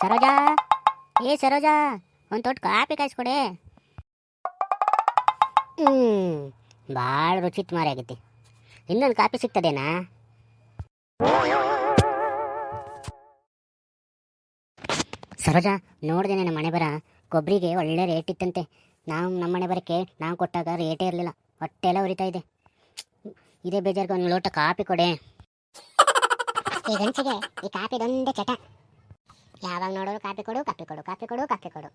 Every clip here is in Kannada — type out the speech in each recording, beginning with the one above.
ಸರೋಜಾ? ಏ ಸರೋಜಾ, ಒಂದು ತೊಟ್ಟು ಕಾಪಿ ಕಾಯಿಸ್ಕೊಡೆ. ಹ್ಞೂ ಭಾಳ ರುಚಿ ಮಾರಿ ಆಗೈತಿ. ಇನ್ನೊಂದು ಕಾಪಿ ಸಿಗ್ತದೇನಾ? ಸರೋಜಾ ನೋಡಿದೆ ನಮ್ಮ ಮನೆ ಬರ ಕೊಬ್ಬರಿಗೆ ಒಳ್ಳೆ ರೇಟ್ ಇತ್ತಂತೆ. ನಾವು ನಮ್ಮ ಮನೆ ಬರಕ್ಕೆ ನಾವು ಕೊಟ್ಟಾಗ ರೇಟೇ ಇರಲಿಲ್ಲ. ಹೊಟ್ಟೆ ಎಲ್ಲ ಉರಿತಾ ಇದೆ. ಇದೇ ಬೇಜಾರಿಗೆ ಒಂದು ಲೋಟ ಕಾಪಿ ಕೊಡೆ. ಈ ಗಂಚಿಗೆ ಈ ಕಾಪಿದೊಂದೇ ಚಟ. ಯಾವಾಗ ನೋಡೋರು ಕಾಪಿ ಕೊಡು, ಕಾಫಿ ಕೊಡು ಕಾಫಿ ಕೊಡು ಕಾಫಿ ಕೊಡು.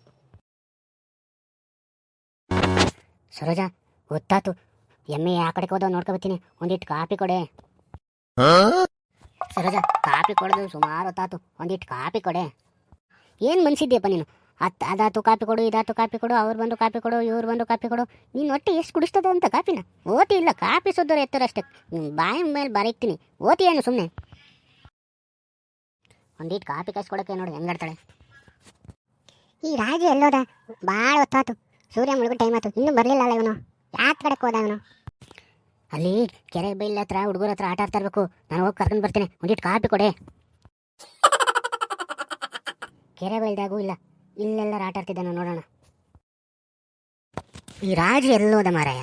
ಸರೋಜ ಗೊತ್ತಾತು ಎಮ್ಮೆ ಆ ಕಡೆ ಹೋದ ನೋಡ್ಕೊಬತ್ತೀನಿ ಒಂದಿಟ್ಟು ಕಾಪಿ ಕೊಡೆ. ಸರೋಜ ಕಾಪಿ ಕೊಡೋದು ಸುಮಾರು ಹೊತ್ತಾತು ಒಂದಿಟ್ಟು ಕಾಪಿ ಕೊಡೆ. ಏನು ಮನ್ಸಿದ್ಯಪ್ಪ ನೀನು? ಅತ್ ಅದಾತು ಕಾಪಿ ಕೊಡು ಇದಾತು ಕಾಪಿ ಕೊಡು, ಅವ್ರು ಬಂದು ಕಾಪಿ ಕೊಡು, ಇವ್ರು ಬಂದು ಕಾಪಿ ಕೊಡು. ನೀನು ಒಟ್ಟು ಎಷ್ಟು ಕುಡಿಸ್ತದ ಅಂತ ಕಾಪಿನ ಓತಿ ಇಲ್ಲ ಕಾಪಿ ಸೋದೋರು ಎತ್ತರಷ್ಟೇ. ಬಾಯಿ ಮೇಲೆ ಬರೀತೀನಿ. ಓತಿ ಏನು ಸುಮ್ಮನೆ ಒಂದಿಟ್ಟು ಕಾಪಿ ಕಾಯಿಸ್ಕೊಡಕ್ಕೆ ನೋಡಿ ಹೆಂಗಾಡ್ತಾಳೆ ಈ ರಾಜು ಎಲ್ಲೋದ? ಭಾಳ ಹೊತ್ತಾತು. ಸೂರ್ಯ ಮುಳುಗು ಟೈಮ್ ಆಯ್ತು. ಇನ್ನೂ ಬರಲಿಲ್ಲ ಅಲ್ಲ ಇವನು. ಯಾಕೆ ಕಡೆ ಹೋದ ಇವನು ಅಲ್ಲಿ ಕೆರೆ ಬೈಲ್ ಹತ್ರ, ಹುಡುಗರ ಹತ್ರ ಆಟ ಆಡ್ತಾ ಇರ್ಬೇಕು. ನಾನು ಹೋಗಿ ಕರ್ಕೊಂಡು ಬರ್ತೀನಿ. ಒಂದಿಟ್ಟು ಕಾಪಿ ಕೊಡೆ. ಕೆರೆ ಬೈಲ್ದಾಗೂ ಇಲ್ಲ. ಇಲ್ಲೆಲ್ಲರ ಆಟ ಆಡ್ತಿದ್ದಾನೆ ನೋಡೋಣ. ಈ ರಾಜು ಎಲ್ಲೋದ ಮಾರಾಯ?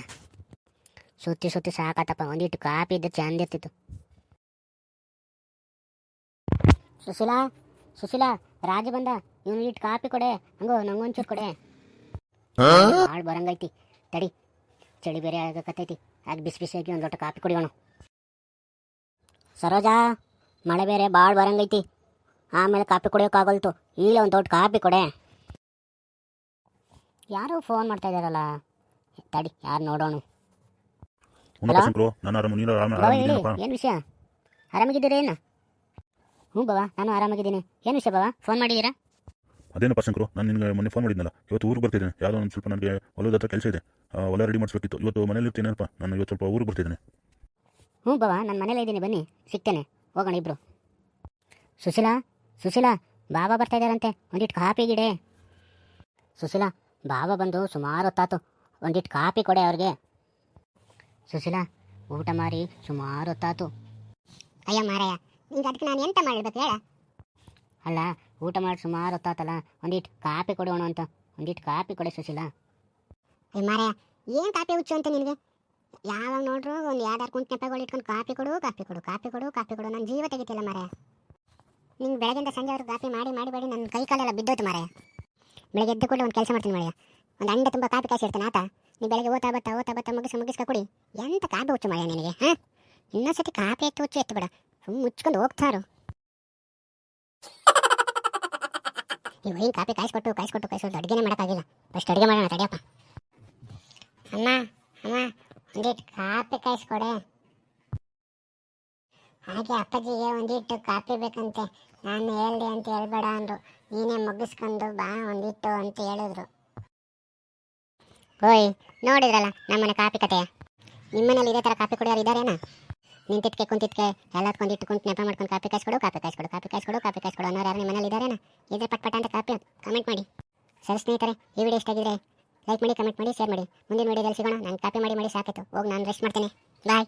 ಸುತ್ತಿ ಸುತ್ತಿ ಸಾಕಾತಪ್ಪ. ಒಂದಿಟ್ಟು ಕಾಪಿ ಇದ್ದ ಚಂದ ಇರ್ತಿತ್ತು. ಸುಶೀಲಾ ಸುಶೀಲಾ ರಾಜ ಬಂದ. ಇವನು ಇಟ್ಟು ಕಾಪಿ ಕೊಡೆ ಹಂಗೋ ನಂಗೊಂಚೂರು ಕೊಡೆ. ಹಾಳು ಬರಂಗೈತಿ. ತಡಿ ಚಳಿ ಬೇರೆ ಆಗಕತ್ತೈತಿ. ಅದು ಬಿಸಿ ಆಗಿ ಒಂದು ಲೋಟ ಕಾಪಿ ಕುಡಿಯೋಣ. ಸರೋಜಾ ಮಳೆ ಬೇರೆ ಭಾಳ ಬರಂಗೈತಿ. ಆಮೇಲೆ ಕಾಪಿ ಕುಡಿಯೋಕ್ಕಾಗಲ್ತು ಈಗ ಒಂದು ದೊಡ್ಡ ಕಾಪಿ ಕೊಡೆ. ಯಾರು ಫೋನ್ ಮಾಡ್ತಾ ಇದ್ದಾರಲ್ಲ ತಡಿ ಯಾರು ನೋಡೋಣ. ಏನು ವಿಷಯ? ಆರಾಮಾಗಿದ್ದೀರಾ ಏನು ಹ್ಞೂ ಬಾವ ನಾನು ಆರಾಮಾಗಿದ್ದೀನಿ. ಏನು ವಿಷಯ ಬಾವ? ಫೋನ್ ಮಾಡಿದ್ದೀರಾ ಅದೇನಪ್ಪ ಶಂಕರು ನಾನು ನಿನಗೆ ಮೊನ್ನೆ ಫೋನ್ ಮಾಡಿದ್ನಲ್ಲ. ಇವತ್ತು ಊರಿಗೆ ಬರ್ತಿದ್ದೇನೆ. ಯಾವುದೋ ಒಂದು ಸ್ವಲ್ಪ ನನಗೆ ಹೊಲದ ಹತ್ರ ಕೆಲಸ ಇದೆ. ಒಲೆ ಹೊಲ ರೆಡಿ ಮಾಡಿಸ್ಬೇಕಿತ್ತು. ಇವತ್ತು ಮನೇಲಿ ಇರ್ತೀನಪ್ಪ. ನಾನು ಇವತ್ತು ಸ್ವಲ್ಪ ಊರಿಗೆ ಬರ್ತಿದ್ದೇನೆ. ಹ್ಞೂ ಬಾವ ನಾನು ಮನೇಲೇ ಇದ್ದೀನಿ. ಬನ್ನಿ ಸಿಗ್ತೇನೆ. ಹೋಗೋಣ ಇಬ್ರು. ಸುಶೀಲಾ ಸುಶೀಲಾ ಬಾಬಾ ಬರ್ತಾ ಇದ್ದಾರಂತೆ. ಒಂದಿಟ್ಟು ಕಾಪಿ ಗಿಡೆ. ಸುಶೀಲಾ ಬಾಬಾ ಬಂದು ಸುಮಾರು ಹೊತ್ತಾತು. ಒಂದಿಟ್ಟು ಕಾಪಿ ಕೊಡೆ ಅವ್ರಿಗೆ. ಸುಶೀಲಾ ಊಟ ಮಾರಿ ಸುಮಾರು ಹೊತ್ತಾತು. ಅಯ್ಯ ಮಾರಾಯ ಈಗ ಅದಕ್ಕೆ ನಾನು ಎಂತ ಮಾಡಬೇಕು ಹೇಳ. ಅಲ್ಲ ಊಟ ಮಾಡಿ ಸುಮಾರು ಹೊತ್ತಾತಲ್ಲ ಒಂದಿಟ್ಟು ಕಾಪಿ ಕೊಡೋಣ ಅಂತ. ಒಂದಿಟ್ಟು ಕಾಪಿ ಕೊಡೆ ಸುಶೀಲ. ಏ ಮಾರ ಏನು ಕಾಪಿ ಹುಚ್ಚು ಅಂತ ನಿನಗೆ? ಯಾವಾಗ ನೋಡ್ರು ಒಂದು ಯಾವ್ದಾರು ಕುಂಟು ನೆಪಗಳು ಇಟ್ಕೊಂಡು ಕಾಪಿ ಕೊಡು ಕಾಪಿ ಕೊಡು ಕಾಪಿ ಕೊಡು ಕಾಪಿ ಕೊಡು ನನ್ನ ಜೀವ ತೆಗಿತಿಲ್ಲ ಮಾರೇ ನಿಂಗೆ ಬೆಳಗಿಂದ ಸಂಜೆವರೆಗೂ ಕಾಪಿ ಮಾಡಿ ಮಾಡಿ ಮಾಡಿ ನನ್ನ ಕೈ ಕಾಲೆಲ್ಲ ಬಿದ್ದೋಯ್ತು ಮಾರ ಬೆಳಗ್ಗೆ ಎದ್ದು ಕೂಡ ಒಂದು ಕೆಲಸ ಮಾಡ್ತೀನಿ ಮಾರ್ಯ. ಒಂದು ಅಂಡ ತುಂಬ ಕಾಪಿ ಕಾಯಿಸಿ ಇರ್ತಾನೆ ಆತ. ನೀ ಬೆಳಗ್ಗೆ ಓತಾ ಬತ್ತಾ ಓತಾ ಬತ್ತಾ ಮುಗಿಸ್ ಮುಗಿಸ್ಕ ಕೊಡಿ. ಎಂತ ಕಾಪಿ ಹುಚ್ಚು ಮಾರಾಯ ನಿನಗೆ ಹಾಂ? ಇನ್ನೊಂದ್ಸತಿ ಕಾಪಿ ಎತ್ತು ಹುಚ್ಚು ಎತ್ತು ಬೇಡ. ಮುಚ್ಕೊಂಡು ಹೋಗ್ತಾರು. ಈ ವೈನ್ ಕಾಪಿ ಕಾಯಿಸ್ಕೊಟ್ಟು ಕಾಯಿಸ್ಕೊಟ್ಟು ಕಾಯಿಸ್ಕೊಟ್ಟು ಅಡುಗೆನೇ ಮಾಡೋಕ್ಕಾಗಿಲ್ಲ. ಫಸ್ಟ್ ಅಡುಗೆ ಮಾಡೋಣ ತಡಿಯಪ್ಪ ಅಮ್ಮ ಅಮ್ಮ ಒಂದಿಟ್ಟು ಕಾಪಿ ಕಾಯಿಸ್ಕೊಡೆ. ಹಾಗೆ ಅಪ್ಪಾಜಿಗೆ ಒಂದಿಟ್ಟು ಕಾಪಿ ಬೇಕಂತೆ. ನಾನು ಹೇಳ್ದೆ ಅಂತ ಹೇಳ್ಬೇಡ ಅಂದ್ರು. ನೀನೇ ಮುಗಿಸ್ಕೊಂಡು ಬಾ, ಒಂದಿಟ್ಟು ಅಂತ ಹೇಳಿದ್ರು. ಓಯ್, ನೋಡಿದ್ರಲ್ಲ ನಮ್ಮನೆ ಕಾಪಿ ಕತೆಯ? ನಿಮ್ಮನೇಲಿ ಇದೇ ಥರ ಕಾಪಿ ಕುಡಿಯೋರು ಇದ್ದಾರೇನಾ? ನಿಂತಿದ್ಕೆ, ಕುಂತಿದ್ಕೆ ಎಲ್ಲದಕ್ಕೆ ಒಂದಿಟ್ಟು ಕುಂತು ನೆಪ ಮಾಡ್ಕೊಂಡು ಕಾಪಿ ಕಾಯಿಸ್ಕೊಡು ಕಾಪಿ ಕಾಯಿಸ್ಕೊಡು ಕಾಪಿ ಕಾಯಿಸ್ಕೊಡು ಕಾಪಿ ಕಾಯಿಸ್ಕೊಡು ಅನ್ನೋರು ಯಾರು ನಿಮ್ಮನೇಲಿ ಇದ್ದಾರೇನ ಇದ್ರೆ ಪಟ್ ಪಟ್ ಅಂತ ಕಾಪಿ ಕಮೆಂಟ್ ಮಾಡಿ. ಸರಿ ಸ್ನೇಹಿತರೆ, ಈ ವಿಡಿಯೋ ಇಷ್ಟ ಆಗಿದ್ರೆ ಲೈಕ್ ಮಾಡಿ ಕಮೆಂಟ್ ಮಾಡಿ ಶೇರ್ ಮಾಡಿ. ಮುಂದಿನ ವಿಡಿಯೋದಲ್ಲಿ ಸಿಗೋಣ. ನಾನು ಕಾಪಿ ಮಾಡಿ ಮಾಡಿ ಸಾಕಿತ್ತು ಹೋಗಿ ನಾನು ರೆಸ್ಟ್ ಮಾಡ್ತೇನೆ. ಬಾಯ್